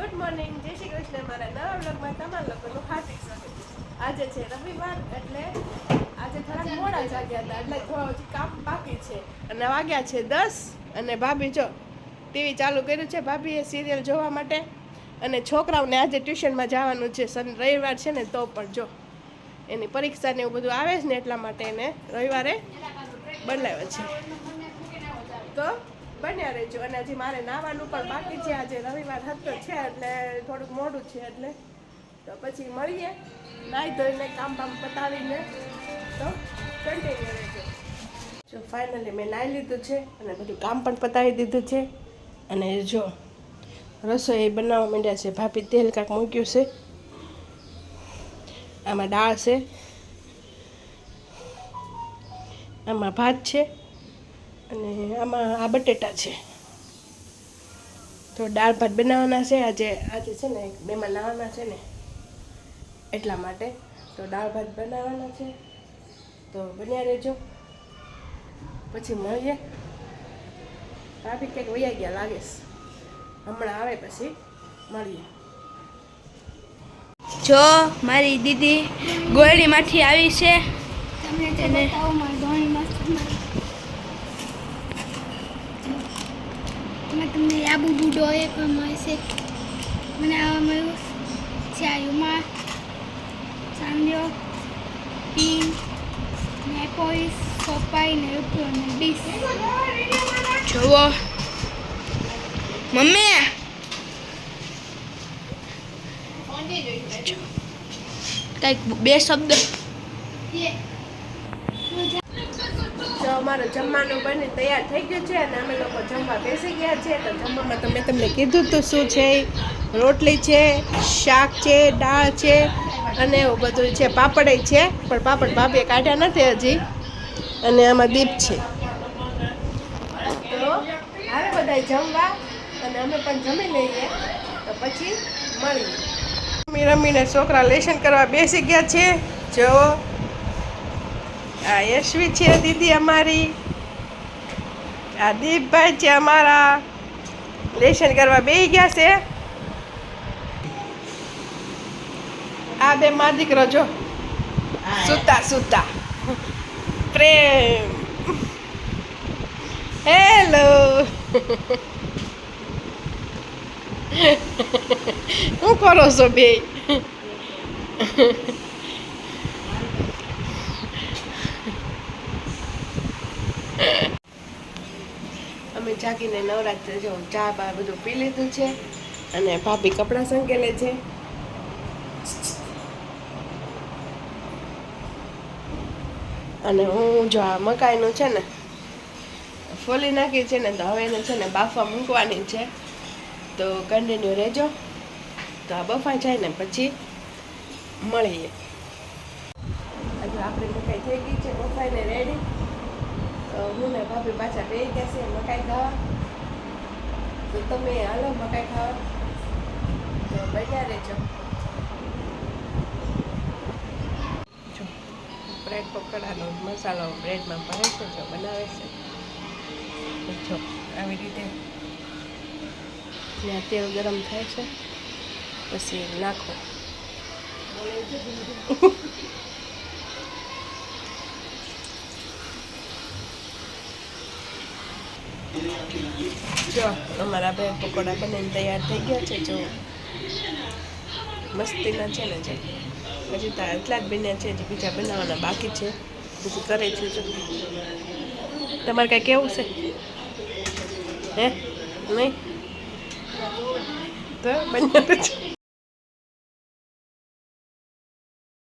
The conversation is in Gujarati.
ગુડ મોર્નિંગ જય શ્રી કૃષ્ણ. મારા નવા બ્લોગમાં તમારા લોકોનું હાર્દિક સ્વાગત આજે છે રવિવાર એટલે આજે થોડા મોડા જાગ્યા હતા, એટલે થોડું કામ બાકી છે. અને વાગ્યા છે દસ અને ભાભી જો ટીવી ચાલુ કર્યું છે. ભાભીએ સિરિયલ જોવા માટે અને છોકરાઓને આજે ટ્યુશનમાં જવાનું છે. સન રવિવાર છે ને તો પણ જો એની પરીક્ષા ને એવું બધું આવે છે ને એટલા માટે એને રવિવારે બનાવ્યો છે. તો બન્યા રહેજો. અને હજી મારે નાવાનું પણ બાકી છે. આજે રવિવાર હતો છે એટલે થોડુંક મોડું છે એટલે. તો પછી મળીએ. નાહી ધોઈને કામ બામ પતાવીને. તો કન્ટિન્યુ રહેજો. જો ફાઇનલી મેં નાહી લીધું છે અને બધું કામ પણ પતાવી દીધું છે. અને જો રસોઈ બનાવવા માંડ્યા છે. ભાભી તેલ કાંક મૂક્યું છે. આમાં દાળ છે. આમાં ભાત છે. અને આમાં આ બટેટા છે. તો દાળ ભાત બનાવવાના છે. આજે આજે છે ને બેમાં લાવવાના છે ને એટલા માટે. તો દાળ ભાત બનાવવાના છે. તો બન્યા રહેજો. પછી મળીએ. ભાભી કંઈક વૈયા ગયા લાગેશ હમણાં આવે પછી મળીએ. જો મારી દીદી ગોળીમાંથી આવી છે. તમને જે એને- બતાવું મારી ધોણી મસ્ત એમાં તમને આબુ બુડો પણ મળશે. મને આવા મળ્યું. છે યુમા સાંડિયો પિન નેપોઈસ સોપાઈ ને રૂપિયો ને ડીશ. જુઓ. મમ્મી! કંઈક બે શબ્દ. અમારું જમવાનું બને તૈયાર થઈ ગયું છે અને અમે લોકો જમવા બેસી ગયા છે. તો જમવામાં તો મેં તમને કીધું તો શું છે? રોટલી છે, શાક છે, દાળ છે અને એવું બધું છે. પાપડે છે, પણ પાપડ ભાભીએ કાઢ્યા નથી હજી. અને આમાં દીપ છે. તો આવે બધા જમવા અને અમે પણ જમી લઈએ. તો પછી મળીએ. રમી રમીને છોકરા લેશન કરવા બેસી ગયા છે. જો આ યશવી છે દીદી અમારી. આ દીપભાઈ છે અમારા. લેશન કરવા બે ગયા છે. આ બે મા દીકરો જો. સુતા સુતા. પ્રેમ. હેલો. શું કરો છો બે અમે જાગીને નવરાત્રે જો ચા બા બધું પી લીધું છે અને ભાભી કપડાં સંકેલે છે. અને હું જો આ મકાઈનું છે ને, ફોલી નાખી છે ને તો હવે એને છે ને બાફા મૂકવાની છે. તો કન્ટિન્યુ રહેજો. તો આ બફાઈ જાય ને પછી મળીએ. આપણી મકાઈ થઈ ગઈ છે, બફાઈને રેડી તો હું ને ભાભી પાછા બે ગયા છે મકાઈ ખાવા. તો તમે હાલો મકાઈ ખાવા. તો બન્યા રહેજો. બ્રેડ પકોડાનો મસાલો બ્રેડમાં ભરે છે, જો બનાવે છે. જો, આવી રીતે ત્યાં તેલ ગરમ થાય છે, પછી નાખો. જો, અમારા બે પકોડા બનીને તૈયાર થઈ ગયા છે. જો, મસ્તીના છે ને જો. પછી તો એટલા જ બન્યા છે જે બીજા બનાવવાના બાકી છે. બધું કરે છે જો તમારે કાંઈ કેવું છે? હે? નહીં? તો બન્યા છે.